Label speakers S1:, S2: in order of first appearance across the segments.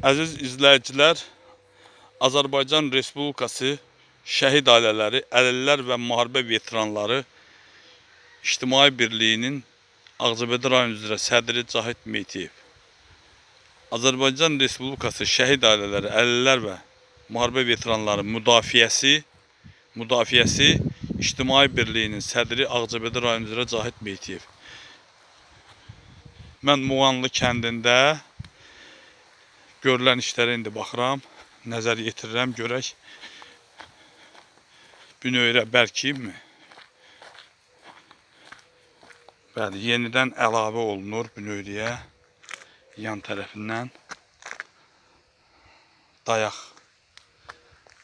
S1: Əziz izləyicilər, Azərbaycan Respublikası şəhid ailələri, əlillər və müharibə veteranları İctimai Birliyinin Ağcabədi rayon üzrə sədri Cahid Meytiyev. Azərbaycan Respublikası şəhid ailələri, əlillər və müharibə veteranları müdafiəsi müdafiəsi İctimai Birliyinin sədri Ağcabədi rayon üzrə Cahid Meytiyev. Mən Muğanlı kəndində görülən işlərə indi baxıram, nəzər yetirirəm, görək bünövrə bərkiyibmi? Bəli, yenidən əlavə olunur bünövrəyə yan tərəfindən dayaq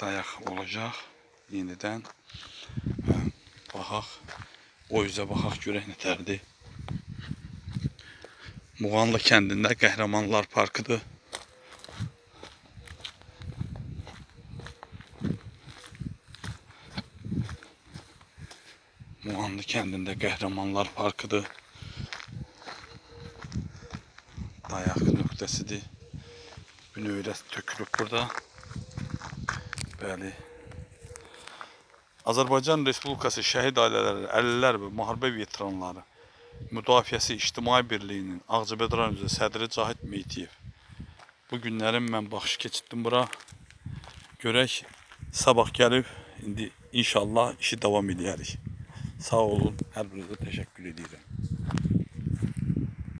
S1: dayaq olacaq yenidən. Baxaq, o üzə baxaq görək nətərdir. Muğanlı kəndində Qəhrəmanlar Parkıdır. Muğanlı kəndində Qəhrəmanlar Parkıdır. Dayaq nöqtəsidir. Bünövrə tökülüb burada. Bəli. Azərbaycan Respublikası şəhid ailələri, əlillər və müharibə veteranları Müdafiəsi İctimai Birliyinin Ağcabədi rayon üzrə sədri Cahid Meytiyev. Bu günlərim mən baxış keçirdim bura. Görək sabah gəlib indi inşallah işi davam edərik. Sağ olun. Hər birinizə təşəkkür edirəm.